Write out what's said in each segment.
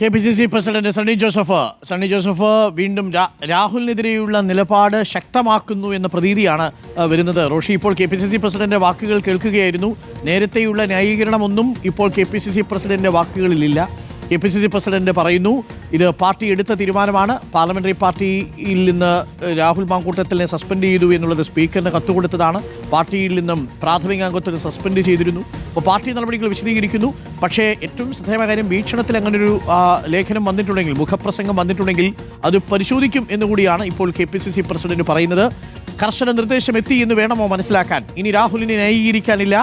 K P C C president Sunny Joseph. Sunny Joseph വീണ്ടും രാഹുലിനെതിരെയുള്ള നിലപാട് ശക്തമാക്കുന്നു എന്ന പ്രതീതിയാണ് വരുന്നത്. റോഷി ഇപ്പോൾ K P C C president വാക്കുകൾ കേൾക്കുകയായിരുന്നു. നേരത്തെയുള്ള ന്യായീകരണമൊന്നും ഇപ്പോൾ K P C C president വാക്കുകളിലില്ല. K P C C president പറയുന്നു ഇത് പാർട്ടി എടുത്ത തീരുമാനമാണ്. പാർലമെന്ററി പാർട്ടിയിൽ നിന്ന് രാഹുൽ മാങ്കൂട്ടത്തിനെ സസ്പെൻഡ് ചെയ്തു എന്നുള്ളത് സ്പീക്കറിന് കത്തുകൊടുത്തതാണ് പാർട്ടിയിൽ നിന്നും പ്രാഥമിക അംഗത്വത്തെ സസ്പെൻഡ് ചെയ്തിരുന്നു. അപ്പോൾ പാർട്ടി നടപടികൾ വിശദീകരിക്കുന്നു. പക്ഷേ ഏറ്റവും ശ്രദ്ധേയമായ കാര്യം വീക്ഷണത്തിൽ അങ്ങനൊരു ലേഖനം വന്നിട്ടുണ്ടെങ്കിൽ മുഖപ്രസംഗം വന്നിട്ടുണ്ടെങ്കിൽ അത് പരിശോധിക്കും എന്നുകൂടിയാണ് ഇപ്പോൾ K P C C president പറയുന്നത്. കർശന നിർദ്ദേശം എത്തി എന്ന് വേണമോ മനസ്സിലാക്കാൻ? ഇനി രാഹുലിനെ ന്യായീകരിക്കാനില്ല.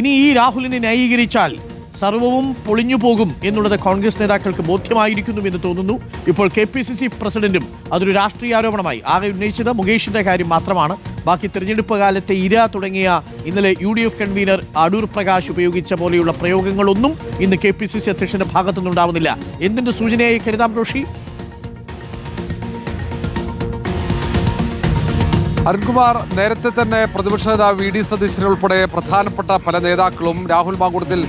ഇനി ഈ രാഹുലിനെ ന്യായീകരിച്ചാൽ സർവവും പൊളിഞ്ഞു പോകും എന്നുള്ളത് കോൺഗ്രസ് നേതാക്കൾക്ക് ബോധ്യമായിരിക്കുന്നു എന്ന് തോന്നുന്നു. ഇപ്പോൾ കെ പി സി സി പ്രസിഡന്റും അതൊരു രാഷ്ട്രീയ ആരോപണമായി. ആകെ ഉന്നയിച്ചത് മുകേഷിന്റെ കാര്യം മാത്രമാണ്. ബാക്കി തിരഞ്ഞെടുപ്പ് കാലത്തെ ഇര തുടങ്ങിയ ഇന്നലെ U D F convenor Adoor Prakash ഉപയോഗിച്ച പോലെയുള്ള പ്രയോഗങ്ങളൊന്നും ഇന്ന് കെ പി സി സി അധ്യക്ഷന്റെ ഭാഗത്തുനിന്നുണ്ടാവുന്നില്ല എന്തിന്റെ സൂചനയായി കരുതാം റോഷി? അരുൺകുമാർ നേരത്തെ തന്നെ പ്രതിപക്ഷ നേതാവ് വി ഡി സതീശൻ ഉൾപ്പെടെ പ്രധാനപ്പെട്ട പല നേതാക്കളും രാഹുൽ മാങ്കൂട്ടത്തിൽ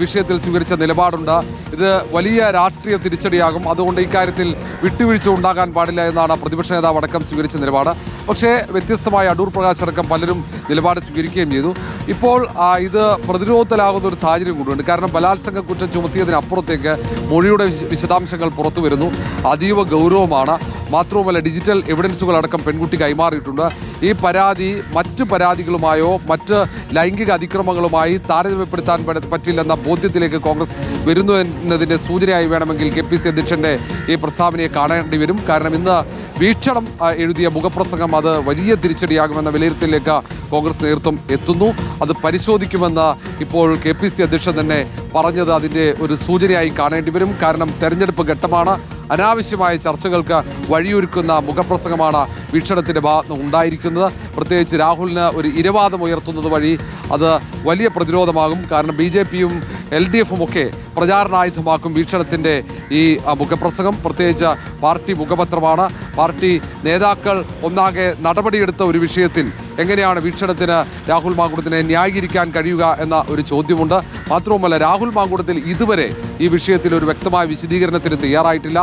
വിഷയത്തിൽ സ്വീകരിച്ച നിലപാടുണ്ട്. ഇത് വലിയ രാഷ്ട്രീയ തിരിച്ചടിയാകും. അതുകൊണ്ട് ഇക്കാര്യത്തിൽ വിട്ടുവീഴ്ച ഉണ്ടാകാൻ പാടില്ല എന്നാണ് പ്രതിപക്ഷ നേതാവ് അടക്കം സ്വീകരിച്ച നിലപാട്. പക്ഷേ വ്യത്യസ്തമായ അടൂർ പ്രകാശ് അടക്കം പലരും നിലപാട് സ്വീകരിക്കുകയും ചെയ്തു. ഇപ്പോൾ ഇത് പ്രതിരോധത്തിലാകുന്ന ഒരു സാഹചര്യം കൂടിയുണ്ട് കാരണം ബലാത്സംഗ കുറ്റം ചുമത്തിയതിനപ്പുറത്തേക്ക് മൊഴിയുടെ വിശദാംശങ്ങൾ പുറത്തു വരുന്നു അതീവ ഗൗരവമാണ്. മാത്രവുമല്ല ഡിജിറ്റൽ എവിഡൻസുകൾ അടക്കം പെൺകുട്ടി കൈമാറിയിട്ടുണ്ട് ഈ പരാതി മറ്റ് പരാതികളുമായോ മറ്റ് ലൈംഗിക അതിക്രമങ്ങളുമായി താരതമ്യപ്പെടുത്താൻ പറ്റില്ലെന്ന ബോധ്യത്തിലേക്ക് കോൺഗ്രസ് വരുന്നു എന്നതിന്റെ സൂചനയായി വേണമെങ്കിൽ കെ പി സി അധ്യക്ഷന്റെ ഈ പ്രസ്താവനയെ കാണേണ്ടി വരും. കാരണം ഇന്ന് വീക്ഷണം എഴുതിയ മുഖപ്രസംഗം അത് വലിയ തിരിച്ചടിയാകുമെന്ന വിലയിരുത്തലിലേക്ക് കോൺഗ്രസ് നേതൃത്വം എത്തുന്നു. അത് പരിശോധിക്കുമെന്ന് ഇപ്പോൾ കെ പി സി അധ്യക്ഷൻ തന്നെ പറഞ്ഞത് അതിന്റെ ഒരു സൂചനയായി കാണേണ്ടി വരും. കാരണം തെരഞ്ഞെടുപ്പ് ഘട്ടമാണ്. അനാവശ്യമായ ചർച്ചകൾക്ക് വഴിയൊരുക്കുന്ന മുഖപ്രസംഗമാണ് വീക്ഷണത്തിന്റെ ഭാഗത്ത് ഉണ്ടായിരിക്കുന്നത്. പ്രത്യേകിച്ച് രാഹുലിന് ഒരു ഇരവാദം ഉയർത്തുന്നത് വഴി അത് വലിയ പ്രതിരോധമാകും. കാരണം ബി ജെ പിയും എൽ ഡി എഫും ഒക്കെ പ്രചാരണായുധമാക്കും വീക്ഷണത്തിന്റെ ഈ മുഖപ്രസംഗം. പ്രത്യേകിച്ച് പാർട്ടി മുഖപത്രമാണ്. പാർട്ടി നേതാക്കൾ ഒന്നാകെ നടപടിയെടുത്ത ഒരു വിഷയത്തിൽ എങ്ങനെയാണ് വീക്ഷണത്തിന് രാഹുൽ മാങ്കുടത്തിനെ ന്യായീകരിക്കാൻ കഴിയുക എന്ന ഒരു ചോദ്യമുണ്ട്. മാത്രവുമല്ല രാഹുൽ മാങ്കുടത്തിൽ ഇതുവരെ ഈ വിഷയത്തിൽ ഒരു വ്യക്തമായ വിശദീകരണത്തിന് തയ്യാറായിട്ടില്ല.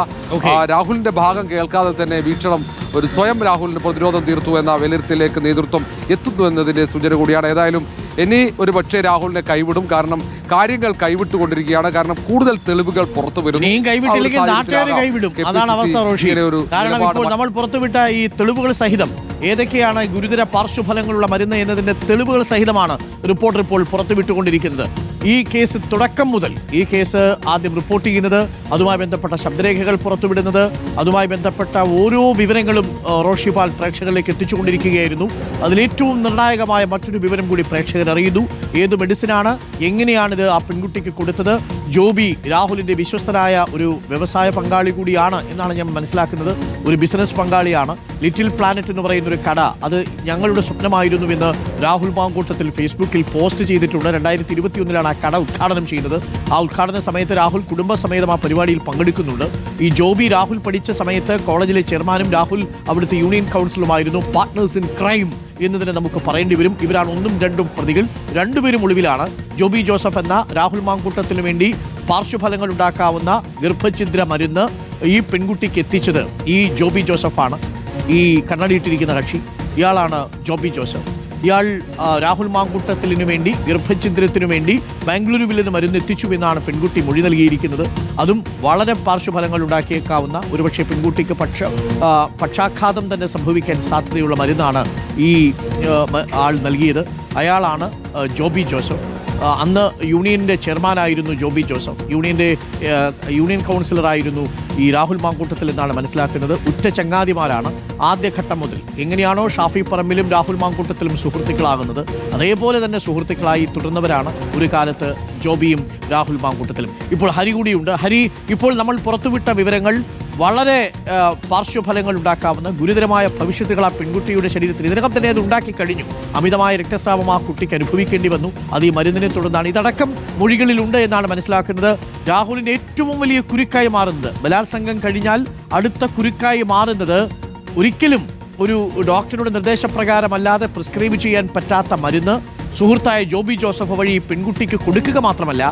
രാഹുലിന്റെ ഭാഗം കേൾക്കാതെ തന്നെ വീക്ഷണം ഒരു സ്വയം രാഹുലിന് പ്രതിരോധം തീർത്തു എന്ന വിലയിരുത്തലിലേക്ക് നേതൃത്വം എത്തുന്നു എന്നതിന്റെ സൂചന കൂടിയാണ്. ഏതായാലും ഇനി ഒരു പക്ഷേ രാഹുലിനെ കൈവിടും. കാരണം കാര്യങ്ങൾ കൈവിട്ടുകൊണ്ടിരിക്കുകയാണ്. കാരണം കൂടുതൽ തെളിവുകൾ പുറത്തു വരുന്നു. നമ്മൾ പുറത്തുവിട്ട ഈ തെളിവുകൾ സഹിതം ഏതൊക്കെയാണ് ഗുരുതര പാർശ്വഫലങ്ങളുള്ള മരുന്ന് എന്നതിന്റെ തെളിവുകൾ സഹിതമാണ് റിപ്പോർട്ടർ ഇപ്പോൾ പുറത്തുവിട്ടുകൊണ്ടിരിക്കുന്നത്. ഈ കേസ് തുടക്കം മുതൽ ഈ കേസ് ആദ്യം റിപ്പോർട്ട് ചെയ്യുന്നത് അതുമായി ബന്ധപ്പെട്ട ശബ്ദരേഖകൾ പുറത്തുവിടുന്നത് അതുമായി ബന്ധപ്പെട്ട ഓരോ വിവരങ്ങളും റോഷിപാൽ റോഷി പാൽ പ്രേക്ഷകരിലേക്ക് എത്തിച്ചുകൊണ്ടിരിക്കുകയായിരുന്നു. അതിലേറ്റവും നിർണായകമായ മറ്റൊരു വിവരം കൂടി പ്രേക്ഷകർ അറിയുന്നു. ഏത് മെഡിസിനാണ് എങ്ങനെയാണിത് ആ പെൺകുട്ടിക്ക് കൊടുത്തത്? ജോബി രാഹുലിന്റെ വിശ്വസ്തനായ ഒരു വ്യവസായ പങ്കാളി കൂടിയാണ് എന്നാണ് ഞാൻ മനസ്സിലാക്കുന്നത്. ഒരു ബിസിനസ് പങ്കാളിയാണ്. ലിറ്റിൽ പ്ലാനറ്റ് എന്ന് പറയുന്ന ഒരു കട അത് ഞങ്ങളുടെ സ്വപ്നമായിരുന്നു എന്ന് രാഹുൽ മാങ്കൂട്ടത്തിൽ ഫേസ്ബുക്കിൽ പോസ്റ്റ് ചെയ്തിട്ടുണ്ട്. രണ്ടായിരത്തി ഇരുപത്തിയൊന്നിലാണ് ആ കട ഉദ്ഘാടനം ചെയ്യുന്നത്. ആ ഉദ്ഘാടന സമയത്ത് രാഹുൽ കുടുംബസമേതം ആ പരിപാടിയിൽ പങ്കെടുക്കുന്നുണ്ട്. ഈ ജോബി രാഹുൽ പഠിച്ച സമയത്ത് കോളേജിലെ ചെയർമാനും രാഹുൽ അവിടുത്തെ യൂണിയൻ കൗൺസിലുമായിരുന്നു പാർട്ട്നേഴ്സ് ഇൻ ക്രൈം എന്നതിന് നമുക്ക് പറയേണ്ടി വരും. ഇവരാണ് ഒന്നും രണ്ടും പ്രതികൾ. രണ്ടുപേരും ഒളിവിലാണ്. ജോബി ജോസഫ് എന്ന രാഹുൽ മാങ്കൂട്ടത്തിന് വേണ്ടി പാർശ്വഫലങ്ങൾ ഉണ്ടാക്കാവുന്ന ഗർഭഛിദ്ര മരുന്ന് ഈ പെൺകുട്ടിക്ക് എത്തിച്ചത് ഈ ജോബി ജോസഫാണ്. ഈ കണ്ണടിയിട്ടിരിക്കുന്ന കക്ഷി. ഇയാളാണ് ജോബി ജോസഫ്. ഇയാൾ രാഹുൽ മാങ്കൂട്ടത്തിനു വേണ്ടി ഗർഭഛിദ്രത്തിനു വേണ്ടി ബാംഗ്ലൂരുവിൽ നിന്ന് മരുന്ന് എത്തിച്ചു എന്നാണ് പെൺകുട്ടി മൊഴി നൽകിയിരിക്കുന്നത്. അതും വളരെ പാർശ്വഫലങ്ങൾ ഉണ്ടാക്കിയേക്കാവുന്ന ഒരുപക്ഷെ പെൺകുട്ടിക്ക് പക്ഷ പക്ഷാഘാതം തന്നെ സംഭവിക്കാൻ സാധ്യതയുള്ള മരുന്നാണ് ഈ ആൾ നൽകിയത്. അയാളാണ് ജോബി ജോസഫ്. അന്ന് യൂണിയന്റെ ചെയർമാനായിരുന്നു ജോബി ജോസഫ്. യൂണിയന്റെ യൂണിയൻ കൗൺസിലറായിരുന്നു ഈ രാഹുൽ മാങ്കൂട്ടത്തിൽ എന്നാണ് മനസ്സിലാക്കുന്നത്. ഉറ്റ ചങ്ങാതിമാരാണ് ആദ്യഘട്ടം മുതൽ. എങ്ങനെയാണോ ഷാഫി പറമ്പിലും രാഹുൽ മാങ്കൂട്ടത്തിലും സുഹൃത്തുക്കളാകുന്നത്. അതേപോലെ തന്നെ സുഹൃത്തുക്കളായി തുടർന്നവരാണ് ഒരു കാലത്ത് ജോബിയും രാഹുൽ മാങ്കൂട്ടത്തിലും. ഇപ്പോൾ ഹരി കൂടിയുണ്ട്. ഹരി ഇപ്പോൾ നമ്മൾ പുറത്തുവിട്ട വിവരങ്ങൾ വളരെ പാർശ്വഫലങ്ങൾ ഉണ്ടാക്കാവുന്ന ഗുരുതരമായ ഭവിഷ്യത്തുകൾ ആ പെൺകുട്ടിയുടെ ശരീരത്തിൽ ഇതിനകം തന്നെ അത് ഉണ്ടാക്കി കഴിഞ്ഞു. അമിതമായ രക്തസ്രാവം ആ കുട്ടിക്ക് അനുഭവിക്കേണ്ടി വന്നു. അത് ഈ മരുന്നിനെ തുടർന്നാണ്. ഇതടക്കം മൊഴികളിലുണ്ട് എന്നാണ് മനസ്സിലാക്കുന്നത്. രാഹുലിന്റെ ഏറ്റവും വലിയ കുരുക്കായി മാറുന്നത്. ബലാത്സംഗം കഴിഞ്ഞാൽ അടുത്ത കുരുക്കായി മാറുന്നത് ഒരിക്കലും ഒരു ഡോക്ടറുടെ നിർദ്ദേശപ്രകാരമല്ലാതെ പ്രിസ്ക്രൈബ് ചെയ്യാൻ പറ്റാത്ത മരുന്ന് സുഹൃത്തായ ജോബി ജോസഫ് വഴി പെൺകുട്ടിക്ക് കൊടുക്കുക മാത്രമല്ല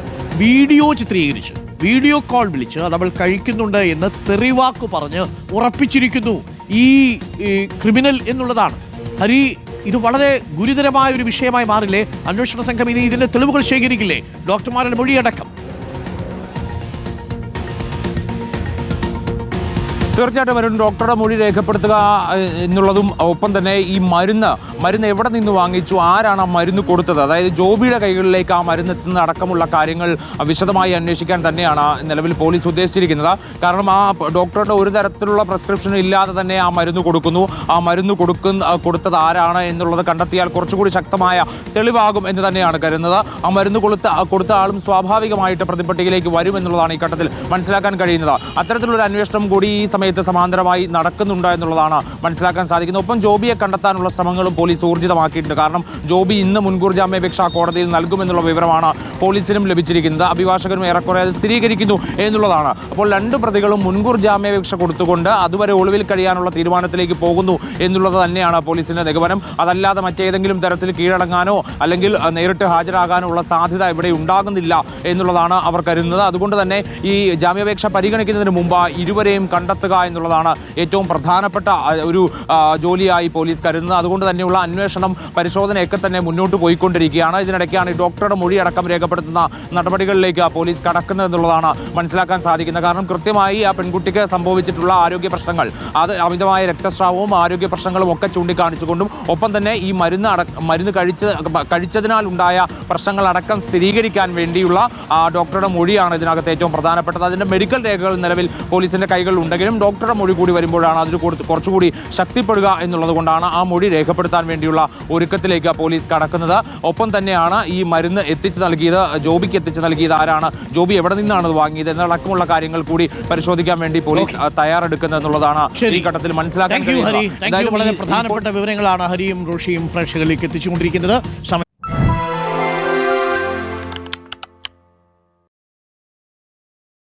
വീഡിയോ ചിത്രീകരിച്ച്. വീഡിയോ കോൾ വിളിച്ച് നമ്മൾ കഴിക്കുന്നുണ്ട് എന്ന് തെറിവാക്ക് പറഞ്ഞ് ഉറപ്പിച്ചിരിക്കുന്നു. ഈ ക്രിമിനൽ എന്നുള്ളതാണ്. ഹരി ഇത് വളരെ ഗുരുതരമായ ഒരു വിഷയമായി മാറില്ലേ? അന്വേഷണ സംഘം ഇനി ഇതിന്റെ തെളിവുകൾ ശേഖരിക്കില്ലേ? ഡോക്ടർമാരുടെ മൊഴിയടക്കം. തീർച്ചയായിട്ടും ഒരു ഡോക്ടറുടെ മൊഴി രേഖപ്പെടുത്തുക എന്നുള്ളതും ഒപ്പം തന്നെ ഈ മരുന്ന് മരുന്ന് എവിടെ നിന്ന് വാങ്ങിച്ചു ആരാണ് ആ മരുന്ന് കൊടുത്തത്? അതായത് ജോബിയുടെ കൈകളിലേക്ക് ആ മരുന്ന് എത്തുന്ന അടക്കമുള്ള കാര്യങ്ങൾ വിശദമായി അന്വേഷിക്കാൻ തന്നെയാണ് നിലവിൽ പോലീസ് ഉദ്ദേശിച്ചിരിക്കുന്നത്. കാരണം ആ ഡോക്ടറുടെ ഒരു തരത്തിലുള്ള പ്രിസ്ക്രിപ്ഷൻ ഇല്ലാതെ തന്നെ ആ മരുന്ന് കൊടുക്കുന്നു. ആ മരുന്ന് കൊടുക്കുന്ന കൊടുത്തത് ആരാണ് എന്നുള്ളത് കണ്ടെത്തിയാൽ കുറച്ചുകൂടി ശക്തമായ തെളിവാകും എന്ന് തന്നെയാണ് കരുതുന്നത്. ആ മരുന്ന് കൊടുത്ത കൊടുത്ത ആളും സ്വാഭാവികമായിട്ട് പ്രതിപട്ടികയിലേക്ക് വരും എന്നുള്ളതാണ് ഈ ഘട്ടത്തിൽ മനസ്സിലാക്കാൻ കഴിയുന്നത്. അത്തരത്തിലുള്ള അന്വേഷണം കൂടി ഈ സമയത്ത് സമാന്തരമായി നടക്കുന്നുണ്ട് എന്നുള്ളതാണ് മനസ്സിലാക്കാൻ സാധിക്കുന്നത്. ഒപ്പം ജോബിയെ കണ്ടെത്താനുള്ള ശ്രമങ്ങളും പോലീസ് ഊർജിതമാക്കിയിട്ടുണ്ട്. കാരണം ജോബി ഇന്ന് മുൻകൂർ ജാമ്യാപേക്ഷ കോടതിയിൽ നൽകുമെന്നുള്ള വിവരമാണ് പോലീസിനും ലഭിച്ചിരിക്കുന്നത്. അഭിഭാഷകരും ഏറെക്കുറെ അത് സ്ഥിരീകരിക്കുന്നു എന്നുള്ളതാണ്. അപ്പോൾ രണ്ട് പ്രതികളും മുൻകൂർ ജാമ്യാപേക്ഷ കൊടുത്തുകൊണ്ട് അതുവരെ ഒളിവിൽ കഴിയാനുള്ള തീരുമാനത്തിലേക്ക് പോകുന്നു എന്നുള്ളത് തന്നെയാണ് പോലീസിന്റെ നിഗമനം. അതല്ലാതെ മറ്റേതെങ്കിലും തരത്തിൽ കീഴടങ്ങാനോ അല്ലെങ്കിൽ നേരിട്ട് ഹാജരാകാനോ ഉള്ള സാധ്യത ഇവിടെ ഉണ്ടാകുന്നില്ല എന്നുള്ളതാണ് അവർ കരുതുന്നത്. അതുകൊണ്ട് തന്നെ ഈ ജാമ്യാപേക്ഷ പരിഗണിക്കുന്നതിന് മുമ്പ് ഇരുവരെയും കണ്ടെത്തുക എന്നുള്ളതാണ് ഏറ്റവും പ്രധാനപ്പെട്ട ഒരു ജോലിയായി പോലീസ് കരുതുന്നത്. അതുകൊണ്ട് തന്നെയുള്ള അന്വേഷണം പരിശോധനയൊക്കെ തന്നെ മുന്നോട്ട് പോയിക്കൊണ്ടിരിക്കുകയാണ്. ഇതിനിടയ്ക്കാണ് ഈ ഡോക്ടറുടെ മൊഴി അടക്കം രേഖപ്പെടുത്തുന്ന നടപടികളിലേക്ക് പോലീസ് കടക്കുന്നത് എന്നുള്ളതാണ് മനസ്സിലാക്കാൻ സാധിക്കുന്നത്. കാരണം കൃത്യമായി ആ പെൺകുട്ടിക്ക് സംഭവിച്ചിട്ടുള്ള ആരോഗ്യ പ്രശ്നങ്ങൾ അത് അമിതമായ രക്തസ്രാവവും ആരോഗ്യ പ്രശ്നങ്ങളും ഒക്കെ ചൂണ്ടിക്കാണിച്ചുകൊണ്ടും ഒപ്പം തന്നെ ഈ മരുന്ന് അട മരുന്ന് കഴിച്ച് കഴിച്ചതിനാൽ ഉണ്ടായ പ്രശ്നങ്ങൾ അടക്കം സ്ഥിരീകരിക്കാൻ വേണ്ടിയുള്ള ഡോക്ടറുടെ മൊഴിയാണ് ഇതിനകത്ത് ഏറ്റവും പ്രധാനപ്പെട്ടത്. അതിന്റെ മെഡിക്കൽ രേഖകൾ നിലവിൽ പോലീസിന്റെ കൈകളിൽ ഉണ്ടെങ്കിലും ഡോക്ടറുടെ മൊഴി കൂടി വരുമ്പോഴാണ് അതിന് കുറച്ചുകൂടി ശക്തിപ്പെടുക എന്നുള്ളത് കൊണ്ടാണ് ആ മൊഴി രേഖപ്പെടുത്താൻ വേണ്ടിയുള്ള ഒരുക്കത്തിലേക്ക് പോലീസ് കടക്കുന്നത്. ഒപ്പം തന്നെയാണ് ഈ മരുന്ന് എത്തിച്ചു നൽകിയത് ജോബിക്ക് എത്തിച്ചു നൽകിയത് ആരാണ്? ജോബി എവിടെ നിന്നാണ് വാങ്ങിയത്? എന്നടക്കമുള്ള കാര്യങ്ങൾ കൂടി പരിശോധിക്കാൻ വേണ്ടി പോലീസ് തയ്യാറെടുക്കുന്നത് എന്നുള്ളതാണ്. ഈ ഘട്ടത്തിൽ മനസ്സിലാക്കാൻ വളരെ പ്രധാനപ്പെട്ട വിവരങ്ങളാണ് ഹരിയും ഋഷിയും പ്രേക്ഷകരിലേക്ക് എത്തിച്ചുകൊണ്ടിരിക്കുന്നത്.